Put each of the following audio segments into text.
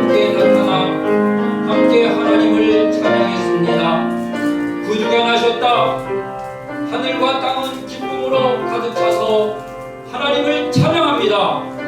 함께 나타나 함께 하나님을 찬양했습니다. 구주가 나셨다. 하늘과 땅은 기쁨으로 가득 차서 하나님을 찬양합니다.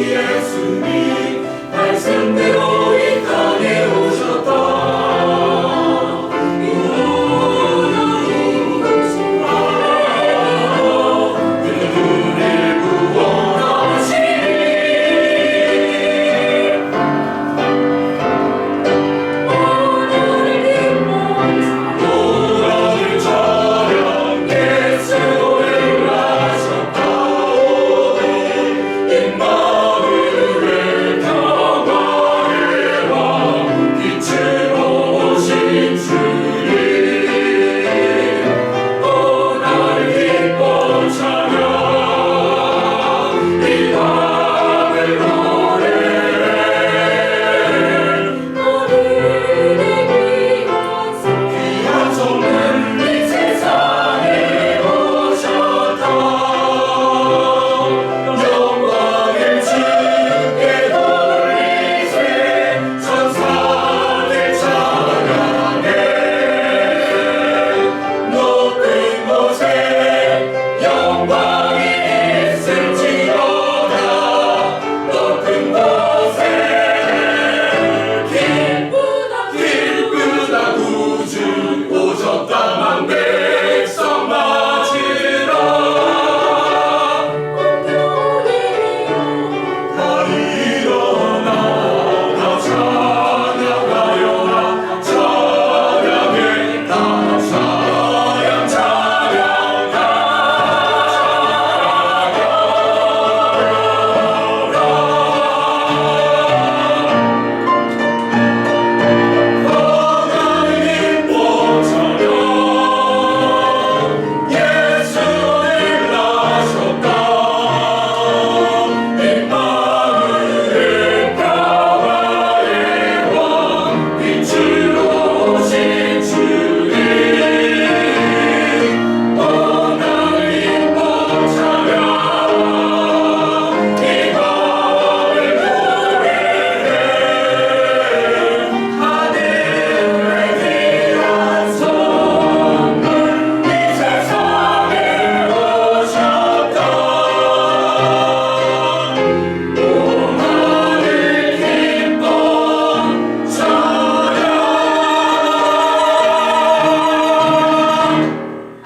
예수님 달성대로